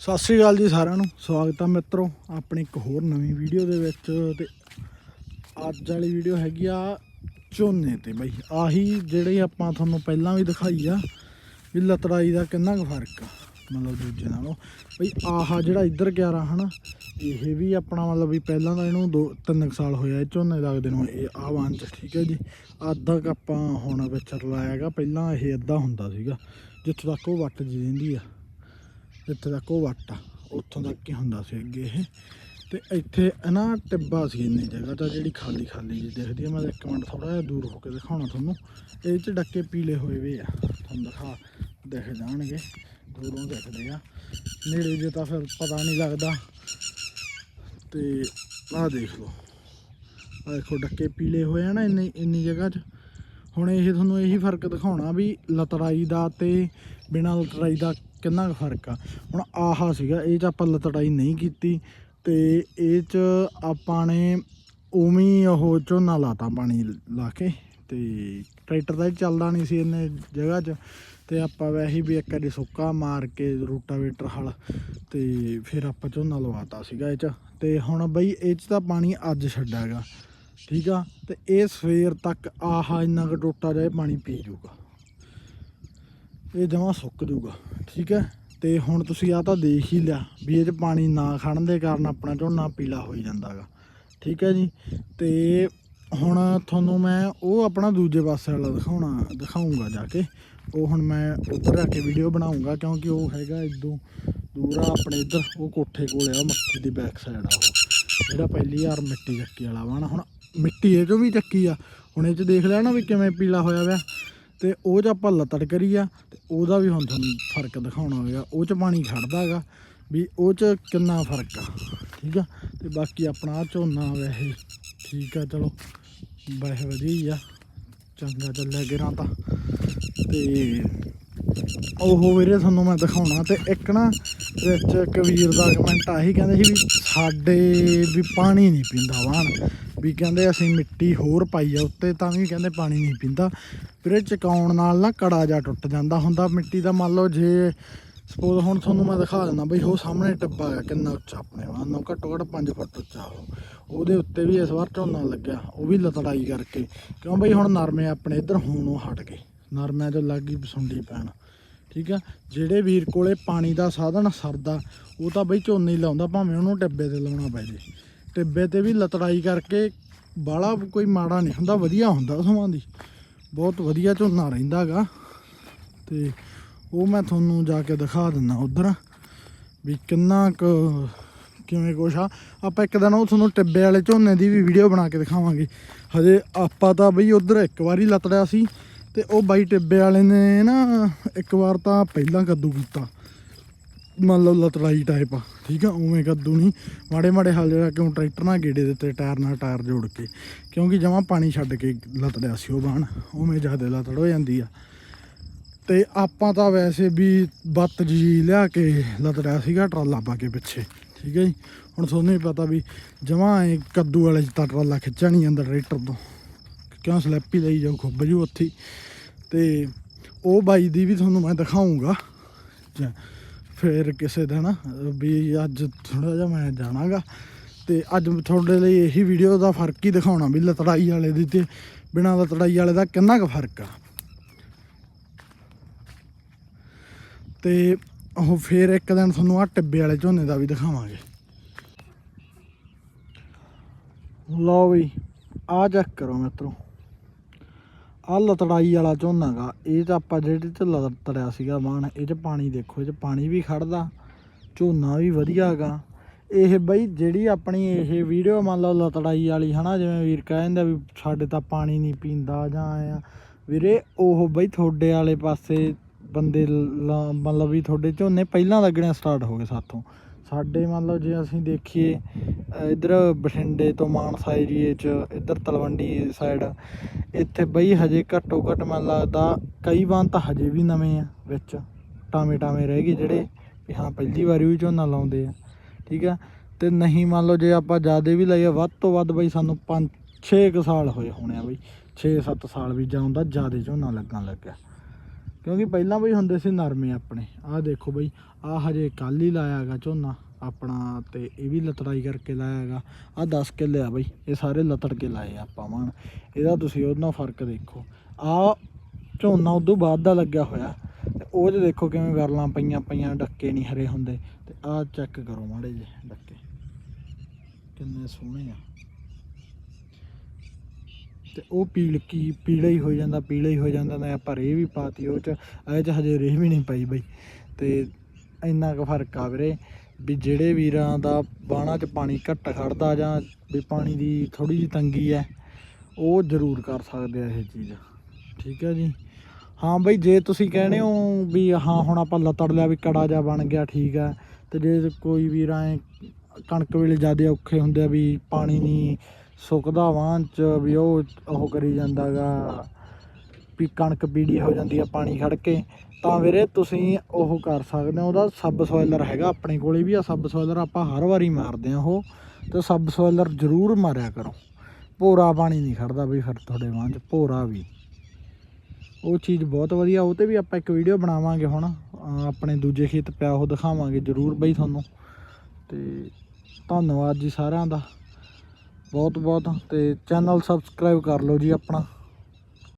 ਸਤਿ ਸ੍ਰੀ ਅਕਾਲ ਜੀ ਸਾਰਿਆਂ ਨੂੰ। ਸਵਾਗਤ ਹੈ ਮਿੱਤਰੋ ਆਪਣੀ ਇੱਕ ਹੋਰ ਨਵੀਂ ਵੀਡੀਓ ਦੇ ਵਿੱਚ ਤੇ ਅੱਜ ਵਾਲੀ ਵੀਡੀਓ ਹੈਗੀ ਆ ਝੋਨੇ ਤੇ ਬਈ। ਆਹੀ ਜਿਹੜੇ ਆਪਾਂ ਤੁਹਾਨੂੰ ਪਹਿਲਾਂ ਵੀ ਦਿਖਾਈ ਆ ਵੀ ਲਤੜਾਈ ਦਾ ਕਿੰਨਾ ਕੁ ਫ਼ਰਕ ਆ, ਮਤਲਬ ਦੂਜੇ ਨਾਲੋਂ। ਬਈ ਆਹ ਜਿਹੜਾ ਇੱਧਰ ਗਿਆਰਾ ਹਨਾ, ਇਹ ਵੀ ਆਪਣਾ ਮਤਲਬ ਵੀ ਪਹਿਲਾਂ ਤਾਂ ਇਹਨੂੰ ਦੋ ਤਿੰਨ ਕੁ ਸਾਲ ਹੋਇਆ ਝੋਨੇ ਲੱਗਦੇ ਨੂੰ, ਇਹ ਆਹ ਵਾਂ ਚ, ਠੀਕ ਹੈ ਜੀ। ਅੱਧਾ ਕੁ ਆਪਾਂ ਹੁਣ ਵਿੱਚ ਰਲਾਇਆ ਹੈਗਾ, ਪਹਿਲਾਂ ਇਹ ਅੱਧਾ ਹੁੰਦਾ ਸੀਗਾ, ਜਿੱਥੋਂ ਤੱਕ ਉਹ ਵੱਟ ਜੀ ਰਹਿੰਦੀ ਆ। ਜਿੱਥੇ ਤੱਕ ਉਹ ਵੱਟ ਆ। ਉੱਥੋਂ ਤੱਕ ਹੀ ਹੁੰਦਾ ਸੀ ਅੱਗੇ ਇਹ। ਤੇ ਇੱਥੇ ਨਾ ਟਿੱਬਾ ਸੀ ਇੰਨੀ ਜਗ੍ਹਾ ਤਾਂ ਜਿਹੜੀ ਖਾਲੀ ਖਾਲੀ ਜੀ ਦਿਖਦੀ ਆ। ਮੈਂ ਇੱਕ ਮਿੰਟ ਥੋੜਾ ਜਿਹਾ ਦੂਰ ਹੋ ਕੇ ਦਿਖਾਉਣਾ ਤੁਹਾਨੂੰ। ਇਹ ਚ ਡੱਕੇ ਪੀਲੇ ਹੋਏ ਵੇ ਆ। ਤੁਹਾਨੂੰ ਦਿਖਾ ਦਿਖ ਜਾਣਗੇ। ਦੂਰੋਂ ਦਿਖਦੇ ਆ। ਨੇੜੇ ਜੇ ਤਾਂ ਫਿਰ ਪਤਾ ਨਹੀਂ ਲੱਗਦਾ। ਤੇ ਆਹ ਦੇਖ ਲਓ। ਆਹ ਦੇਖੋ ਡੱਕੇ ਪੀਲੇ ਹੋਏ ਆ ਨਾ ਇੰਨੀ ਇੰਨੀ ਜਗ੍ਹਾ 'ਚ। ਹੁਣ ਇਹ ਤੁਹਾਨੂੰ ਇਹੀ ਫ਼ਰਕ ਦਿਖਾਉਣਾ ਵੀ ਲਤੜਾਈ ਦਾ ਤੇ ਬਿਨਾਂ ਲਤੜਾਈ ਦਾ ਕਿੰਨਾ ਕੁ ਫ਼ਰਕ ਆ? ਹੁਣ ਆਹਾ ਸੀਗਾ, ਇਹ 'ਚ ਆਪਾਂ ਲਤੜਾਈ ਨਹੀਂ ਕੀਤੀ ਤੇ ਇਹ 'ਚ ਆਪਾਂ ਨੇ ਉਵੇਂ ਉਹ ਝੋਨਾ ਲਾਤਾ ਪਾਣੀ ਲਾ ਕੇ ਤੇ ਟਰੈਕਟਰ ਦਾ ਹੀ ਚੱਲਦਾ ਨਹੀਂ ਸੀ ਇੰਨੇ ਜਗ੍ਹਾ 'ਚ ਤੇ ਆਪਾਂ ਵੈਸੇ ਵੀ ਇੱਕ ਵਾਰੀ ਸੁੱਕਾ ਮਾਰ ਕੇ ਰੂਟਾਵੇਟਰ ਹਲ ਤੇ ਫਿਰ ਆਪਾਂ ਝੋਨਾ ਲਵਾਤਾ ਸੀਗਾ ਇਹ 'ਚ ਤੇ ਹੁਣ ਬਈ ਇਹ 'ਚ ਤਾਂ ਪਾਣੀ ਅੱਜ ਛੱਡਾਗਾ ਠੀਕ ਆ? ਤੇ ਇਹ ਸਵੇਰ ਤੱਕ ਆਹਾ ਇੰਨਾ ਕੁ ਟੋਟਾ ਜਾਏ, ਪਾਣੀ ਪੀ ਜੂਗਾ। ਇਹ ਜਮਾ ਸੁੱਕ ਜੂਗਾ। ਠੀਕ ਹੈ? ਤੇ ਹੁਣ ਤੁਸੀਂ ਆ ਤਾਂ ਦੇਖ ਹੀ ਲਿਆ ਵੀ ਇਹ 'ਚ ਪਾਣੀ ਨਾ ਖੜਨ ਦੇ ਕਾਰਨ ਆਪਣਾ ਝੋਨਾ ਪੀਲਾ ਹੋਈ ਜਾਂਦਾਗਾ ਠੀਕ ਹੈ ਜੀ? ਤੇ ਹੁਣ ਤੁਹਾਨੂੰ ਮੈਂ ਉਹ ਆਪਣਾ ਦੂਜੇ ਪਾਸੇ ਵਾਲਾ ਦਿਖਾਉਣਾ ਦਿਖਾਉਂਗਾ ਜਾ ਕੇ। ਉਹ ਹੁਣ ਮੈਂ ਉੱਧਰ ਜਾ ਕੇ ਵੀਡੀਓ ਬਣਾਉਂਗਾ ਕਿਉਂਕਿ ਉਹ ਹੈਗਾ ਇਦੋਂ ਦੂਰ ਆ, ਆਪਣੇ ਇੱਧਰ, ਉਹ ਕੋਠੇ ਕੋਲ ਆ ਮੱਕੀ ਦੀ ਬੈਕ ਸਾਈਡ ਆ ਉਹ। ਜਿਹੜਾ ਪਹਿਲੀ ਵਾਰ ਮਿੱਟੀ ਚੱਕੀ ਵਾਲਾ ਵਾ ਨਾ ਹੁਣ ਮਿੱਟੀ ਇਹ ਚੋਂ ਵੀ ਚੱਕੀ ਆ। ਹੁਣ ਇਹ ਚ ਦੇਖ ਲਿਆ ਨਾ ਵੀ ਕਿਵੇਂ ਪੀਲਾ ਹੋਇਆ ਵਿਆ ਤੇ ਉਹ 'ਚ ਆਪਾਂ ਲੱਤੜ ਕਰੀ ਆ ਤੇ ਉਹਦਾ ਵੀ ਹੁਣ ਤੁਹਾਨੂੰ ਫ਼ਰਕ ਦਿਖਾਉਣਾ ਹੋਵੇਗਾ ਉਹ 'ਚ ਪਾਣੀ ਖੜਦਾ ਹੈਗਾ ਵੀ ਉਹ 'ਚ ਕਿੰਨਾ ਫ਼ਰਕ ਆ, ਠੀਕ ਆ? ਤੇ ਬਾਕੀ ਆਪਣਾ ਝੋਨਾ ਵੈਸੇ ਠੀਕ ਆ, ਚਲੋ, ਵੈਸੇ ਵਧੀਆ ਹੀ ਆ। ਚੰਗਾ ਚੱਲਿਆ ਗਿਰਾਂ ਤਾਂ। ਤੇ ਉਹ ਵੀਰੇ ਤੁਹਾਨੂੰ ਮੈਂ ਦਿਖਾਉਣਾ ਤੇ ਇੱਕ ਨਾ ਵਿੱਚ ਕਬੀਰ ਦਾ ਕਮੈਂਟ ਆਹੀ ਕਹਿੰਦੇ ਸੀ ਵੀ ਸਾਡੇ ਵੀ ਪਾਣੀ ਨਹੀਂ ਪੀਂਦਾ ਵਾਣ ਵੀ ਕਹਿੰਦੇ ਅਸੀਂ ਮਿੱਟੀ ਹੋਰ ਪਾਈ ਆ, ਉੱਤੇ ਤਾਂ ਵੀ ਕਹਿੰਦੇ ਪਾਣੀ ਨਹੀਂ ਪੀਂਦਾ। ਵੀਰੇ, ਚਕਾਉਣ ਨਾਲ ਨਾ ਕੜਾ ਜਾ ਟੁੱਟ ਜਾਂਦਾ ਹੁੰਦਾ, ਮਿੱਟੀ ਦਾ ਮੰਨ ਲਓ ਜੇ ਸਪੋਜ਼ ਹੁਣ ਤੁਹਾਨੂੰ ਮੈਂ ਦਿਖਾ ਦਿੰਦਾ ਬਈ, ਉਹ ਸਾਹਮਣੇ ਟੱਬਾ ਹੈ ਕਿੰਨਾ ਉੱਚਾ ਆਪਣੇ ਵਾਂ ਘੱਟੋ ਘੱਟ 5 ਫੁੱਟ ਉੱਚਾ ਉਹ। ਉਹਦੇ ਉੱਤੇ ਵੀ ਇਸ ਵਾਰ ਝੋਨਾ ਲੱਗਿਆ, ਉਹ ਵੀ ਲਤੜਾਈ ਕਰਕੇ। ਕਿਉਂ ਬਈ, ਹੁਣ ਨਰਮੇ ਆਪਣੇ ਇੱਧਰ ਹੋਣੋਂ ਹਟ ਗਏ। ਨਰਮਿਆਂ 'ਚ ਲੱਗ ਗਈ ਬਸੁੰਡੀ ਪੈਣ। ਠੀਕ ਆ? ਜਿਹੜੇ ਵੀਰ ਕੋਲੇ ਪਾਣੀ ਦਾ ਸਾਧਨ ਸਰਦਾ, ਉਹ ਤਾਂ ਬਈ ਝੋਨੇ ਹੀ ਲਾਉਂਦਾ, ਭਾਵੇਂ ਉਹਨੂੰ ਟੱਬੇ ਤੇ ਲਾਉਣਾ ਪੈ ਜੇ। ਟਿੱਬੇ ਤੇ ਵੀ ਲਤੜਾਈ ਕਰਕੇ ਬਾਲਾ ਕੋਈ ਮਾੜਾ ਨਹੀਂ ਹੁੰਦਾ, ਵਧੀਆ ਹੁੰਦਾ ਸਮਾਂ ਦੀ। ਬਹੁਤ ਵਧੀਆ ਝੋਨਾ ਰਹਿੰਦਾਗਾ ਤੇ ਉਹ ਮੈਂ ਤੁਹਾਨੂੰ ਜਾ ਕੇ ਦਿਖਾ ਦਿੰਦਾ ਉਧਰ, ਵੀ ਕਿੰਨਾ ਕੁ ਕਿਵੇਂ ਕੁਛ ਆ। ਆਪਾਂ ਇੱਕ ਦਿਨ ਉਹ ਤੁਹਾਨੂੰ ਟਿੱਬੇ ਵਾਲੇ ਝੋਨੇ ਦੀ ਵੀ ਵੀਡੀਓ ਬਣਾ ਕੇ ਦਿਖਾਵਾਂਗੇ। ਹਜੇ ਆਪਾਂ ਤਾਂ ਬਈ ਉਧਰ ਇੱਕ ਵਾਰੀ ਲਤੜਿਆ ਸੀ, ਤੇ ਉਹ ਬਾਈ ਟਿੱਬੇ ਵਾਲੇ ਨੇ ਨਾ ਇੱਕ ਵਾਰ ਤਾਂ ਪਹਿਲਾਂ ਕੱਦੂ ਕੀਤਾ। ਮੰਨ ਲਓ ਲਤੜਾਈ ਟਾਈਪ ਆ, ਠੀਕ ਆ? ਉਵੇਂ ਕੱਦੂ ਨਹੀਂ। ਮਾੜੇ ਮਾੜੇ ਹਾਲ ਜਿਹੜਾ ਕਿਉਂ ਟਰੈਕਟਰ ਨਾਲ ਗੇੜੇ ਦਿੱਤੇ ਟਾਇਰ ਨਾਲ ਟਾਇਰ ਜੋੜ ਕੇ। ਕਿਉਂਕਿ ਜਮਾਂ ਪਾਣੀ ਛੱਡ ਕੇ ਲਤੜਿਆ ਸੀ ਉਹ ਬਾਣ, ਉਵੇਂ ਜ਼ਿਆਦਾ ਲਤੜ ਹੋ ਜਾਂਦੀ ਆ। ਤੇ ਆਪਾਂ ਤਾਂ ਵੈਸੇ ਵੀ ਬੱਤ ਜੀ ਲਿਆ ਕੇ ਲਤੜਿਆ ਸੀਗਾ, ਟਰਾਲਾ ਪਾ ਕੇ ਪਿੱਛੇ, ਠੀਕ ਹੈ ਜੀ? ਹੁਣ ਤੁਹਾਨੂੰ ਵੀ ਪਤਾ ਵੀ ਜਮਾਂ ਐ ਕੱਦੂ ਵਾਲੇ 'ਚ ਤਾਂ ਟਰਾਲਾ ਖਿੱਚਿਆ ਨਹੀਂ ਜਾਂਦਾ ਟਰੈਕਟਰ ਤੋਂ। ਕਿਉਂ ਸਲਿੱਪ ਹੀ ਲਈ ਜਾਊ, ਖੁੱਬ ਜੂ ਉੱਥੇ। ਹੀ। ਤੇ ਉਹ ਬਾਈ ਦੀ ਵੀ ਤੁਹਾਨੂੰ ਮੈਂ ਦਿਖਾਉਂਗਾ ਫਿਰ ਕਿਸੇ ਦਿਨ, ਵੀ ਅੱਜ ਥੋੜਾ ਜਿਹਾ ਮੈਂ ਜਾਣਾਗਾ। ਤੇ ਅੱਜ ਤੁਹਾਡੇ ਲਈ ਇਹੀ ਵੀਡੀਓ ਦਾ ਫ਼ਰਕ ਹੀ ਦਿਖਾਉਣਾ ਵੀ ਲਤੜਾਈ ਵਾਲੇ ਦੀ ਤੇ ਬਿਨਾਂ ਲਤੜਾਈ ਵਾਲੇ ਦਾ ਕਿੰਨਾ ਕੁ ਫ਼ਰਕ ਆ। ਤੇ ਉਹ ਫਿਰ ਇੱਕ ਦਿਨ ਤੁਹਾਨੂੰ ਆ ਟਿੱਬੇ ਵਾਲੇ ਝੋਨੇ ਦਾ ਵੀ ਦਿਖਾਵਾਂਗੇ। ਲਓ ਵੀ ਆ ਚੈੱਕ ਕਰੋ ਮਿੱਤਰੋ। ਆ ਲਤੜਾਈ ਵਾਲਾ ਝੋਨਾ ਗਾ, ਇਹ ਤਾਂ ਆਪਾਂ ਜਿਹੜੇ ਚ ਲਤੜਿਆ ਸੀਗਾ ਬਾਣ ਇਹ ਚ ਪਾਣੀ ਦੇਖੋ, ਇਹ ਚ ਪਾਣੀ ਵੀ ਖੜਦਾ, ਝੋਨਾ ਵੀ ਵਧੀਆ ਗਾ। ਇਹ ਬਈ ਜਿਹੜੀ ਆਪਣੀ ਇਹ ਵੀਡੀਓ ਮੰਨ ਲਓ ਲਤੜਾਈ ਵਾਲੀ, ਹਨਾ, ਜਿਵੇਂ ਵੀਰ ਕਹਿੰਦਾ ਵੀ ਸਾਡੇ ਤਾਂ ਪਾਣੀ ਨਹੀਂ ਪੀਂਦਾ ਜਾਂ ਆ। ਵੀਰੇ, ਉਹ ਬਈ ਤੁਹਾਡੇ ਵਾਲੇ ਪਾਸੇ ਬੰਦੇ ਮਤਲਬ ਵੀ ਤੁਹਾਡੇ ਝੋਨੇ ਪਹਿਲਾਂ ਲੱਗਣੇ ਸਟਾਰਟ ਹੋ ਗਏ ਸਾਥੋਂ। ਸਾਡੇ ਮੰਨ ਲਓ ਜੇ ਅਸੀਂ ਦੇਖੀਏ ਇੱਧਰ ਬਠਿੰਡੇ ਤੋਂ ਮਾਨਸਾ ਏਰੀਏ 'ਚ ਇੱਧਰ ਤਲਵੰਡੀ ਸਾਈਡ ਇੱਥੇ ਬਈ ਹਜੇ ਘੱਟੋ ਘੱਟ ਮੈਨੂੰ ਲੱਗਦਾ ਕਈ ਵਾਰ ਤਾਂ ਹਜੇ ਵੀ ਨਵੇਂ ਆ ਵਿੱਚ ਟਾਵੇਂ ਟਾਵੇਂ ਰਹਿ ਗਏ ਜਿਹੜੇ ਵੀ ਹਾਂ ਪਹਿਲੀ ਵਾਰੀ ਵੀ ਝੋਨਾ ਲਾਉਂਦੇ ਆ ਠੀਕ ਆ? ਤੇ ਨਹੀਂ ਮੰਨ ਲਓ ਜੇ ਆਪਾਂ ਜ਼ਿਆਦਾ ਵੀ ਲਈਏ ਵੱਧ ਤੋਂ ਵੱਧ ਬਈ ਸਾਨੂੰ 5 6 ਕੁ ਸਾਲ ਹੋਏ ਹੋਣੇ ਆ ਬਈ 6-7 ਸਾਲ ਵੀ ਜਾਂਦਾ ਜ਼ਿਆਦਾ ਝੋਨਾ ਲੱਗਣ ਲੱਗਿਆ। ਕਿਉਂਕਿ ਪਹਿਲਾਂ ਬਈ ਹੁੰਦੇ ਸੀ ਨਰਮੇ ਆਪਣੇ। ਆਹ ਦੇਖੋ ਬਈ, ਆਹ ਹਜੇ ਕੱਲ ਹੀ ਲਾਇਆ ਹੈਗਾ ਝੋਨਾ ਆਪਣਾ ਤੇ ਇਹ ਵੀ ਲਤੜਾਈ ਕਰਕੇ ਲਾਇਆ ਹੈਗਾ। ਆਹ 10 ਕਿੱਲੇ ਆ ਬਈ, ਇਹ ਸਾਰੇ ਲਤੜ ਕੇ ਲਾਏ ਆਪਾਂ ਮਾਨ ਇਹਦਾ ਤੁਸੀਂ ਉਹਨਾਂ ਫ਼ਰਕ ਦੇਖੋ। ਆਹ ਝੋਨਾ ਉਦੋਂ ਬਾਅਦ ਦਾ ਲੱਗਿਆ ਹੋਇਆ। ਤੇ ਉਹ 'ਚ ਦੇਖੋ ਕਿਵੇਂ ਗਰਲਾਂ ਪਈਆਂ ਪਈਆਂ, ਡੱਕੇ ਨਹੀਂ ਹਰੇ ਹੁੰਦੇ। ਤੇ ਆਹ ਚੈੱਕ ਕਰੋ ਮਾੜੇ ਜੇ ਡੱਕੇ। ਕਿੰਨੇ ਸੋਹਣੇ ਆ। ਤੇ ਉਹ ਪੀਲ ਕੀ, ਪੀਲਾ ਹੀ ਹੋ ਜਾਂਦਾ, ਪੀਲਾ ਹੀ ਹੋ ਜਾਂਦਾ ਨਾ ਆਪਾਂ ਰੇਹ ਵੀ ਪਾਤੀ ਉਹ ਚ। ਇਹ ਚ ਹਜੇ ਰੇਹ ਵੀ ਨਹੀਂ ਪਈ ਬਈ। ਤੇ ਇੰਨਾ ਕੁ ਫ਼ਰਕ ਆ ਵੀਰੇ, ਵੀ ਜਿਹੜੇ ਵੀਰਾਂ ਦਾ ਬਾਣਾ ਚ ਪਾਣੀ ਘੱਟ ਖੜਦਾ ਜਾਂ ਵੀ ਪਾਣੀ ਦੀ ਥੋੜੀ ਜਿਹੀ ਤੰਗੀ ਹੈ, ਉਹ ਜ਼ਰੂਰ ਕਰ ਸਕਦੇ ਆ ਇਹ ਚੀਜ਼। ਠੀਕ ਹੈ ਜੀ? ਹਾਂ ਬਈ, ਜੇ ਤੁਸੀਂ ਕਹਿੰਦੇ ਹੋ ਵੀ ਹਾਂ, ਹੁਣ ਆਪਾਂ ਲਤੜ ਲਿਆ ਵੀ ਕੜਾ ਜਾ ਬਣ ਗਿਆ, ਠੀਕ ਹੈ। ਤੇ ਜੇ ਕੋਈ ਵੀਰਾਂ ਕਣਕ ਵੇਲੇ ਜ਼ਿਆਦਾ ਔਖੇ ਹੁੰਦੇ ਆ ਵੀ ਪਾਣੀ ਨਹੀਂ ਸੁੱਕਦਾ ਵਾਂ ਚ ਵੀ ਉਹ ਉਹ ਕਰੀ ਜਾਂਦਾਗਾ ਵੀ ਕਣਕ ਪੀੜੀ ਹੋ ਜਾਂਦੀ ਆ ਪਾਣੀ ਖੜ ਕੇ, ਤਾਂ ਵੀਰੇ ਤੁਸੀਂ ਉਹ ਕਰ ਸਕਦੇ ਹੋ, ਉਹਦਾ ਸਬ ਸੋਇਲਰ ਹੈਗਾ ਆਪਣੇ ਕੋਲੇ ਵੀ ਆ, ਸਬ ਸੋਇਲਰ ਆਪਾਂ ਹਰ ਵਾਰੀ ਮਾਰਦੇ ਆ ਉਹ, ਤੇ ਸਬ ਸੋਇਲਰ ਜ਼ਰੂਰ ਮਾਰਿਆ ਕਰੋ। ਭੋਰਾ ਪਾਣੀ ਨਹੀਂ ਖੜਦਾ ਬਈ ਫਿਰ ਤੁਹਾਡੇ ਵਾਂ ਚ ਭੋਰਾ ਵੀ। ਉਹ ਚੀਜ਼ ਬਹੁਤ ਵਧੀਆ, ਉਹ ਤੇ ਵੀ ਆਪਾਂ ਇੱਕ ਵੀਡੀਓ ਬਣਾਵਾਂਗੇ ਹੁਣ ਆਪਣੇ ਦੂਜੇ ਖੇਤ ਪਿਆ ਉਹ ਦਿਖਾਵਾਂਗੇ ਜ਼ਰੂਰ ਬਈ ਤੁਹਾਨੂੰ। ਤੇ ਧੰਨਵਾਦ ਜੀ ਸਾਰਿਆਂ ਦਾ। ਬਹੁਤ ਬਹੁਤ ਤੇ ਚੈਨਲ ਸਬਸਕ੍ਰਾਈਬ ਕਰ ਲਓ ਜੀ ਆਪਣਾ।